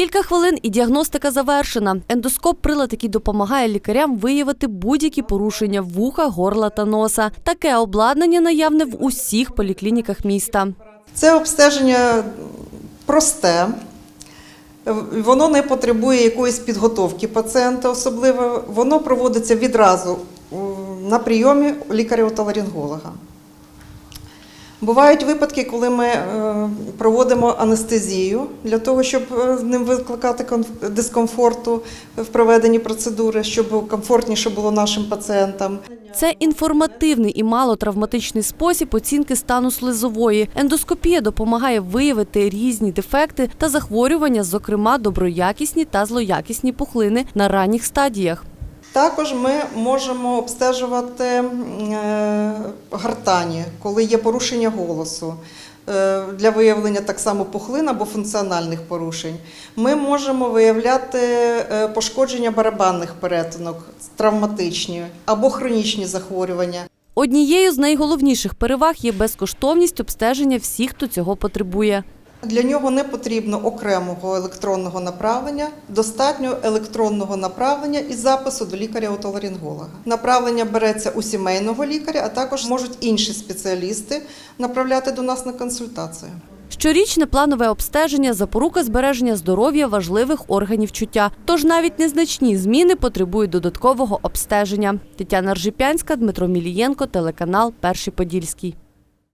кілька хвилин і діагностика завершена. Ендоскоп прилад, який допомагає лікарям виявити будь-які порушення вуха, горла та носа. Таке обладнання наявне в усіх поліклініках міста. Це обстеження просте, воно не потребує якоїсь підготовки пацієнта особливо. Воно проводиться відразу на прийомі лікаря-отоларинголога. Бувають випадки, коли ми е, проводимо анестезію для того, щоб не викликати дискомфорту в проведенні процедури, щоб комфортніше було нашим пацієнтам. Це інформативний і малотравматичний спосіб оцінки стану слизової. Ендоскопія допомагає виявити різні дефекти та захворювання, зокрема доброякісні та злоякісні пухлини на ранніх стадіях. Також ми можемо обстежувати е, гортані, коли є порушення голосу. е, Для виявлення так само пухлин або функціональних порушень. Ми можемо виявляти е, пошкодження барабанних перетинок, травматичні або хронічні захворювання. Однією з найголовніших переваг є безкоштовність обстеження всіх, хто цього потребує. Для нього не потрібно окремого електронного направлення, достатньо електронного направлення і запису до лікаря-отоларинголога. Направлення береться у сімейного лікаря, а також можуть інші спеціалісти направляти до нас на консультацію. Щорічне планове обстеження запорука збереження здоров'я важливих органів чуття. Тож навіть незначні зміни потребують додаткового обстеження. Тетяна Ржипянська, Дмитро Мілієнко, телеканал Перший Подільський.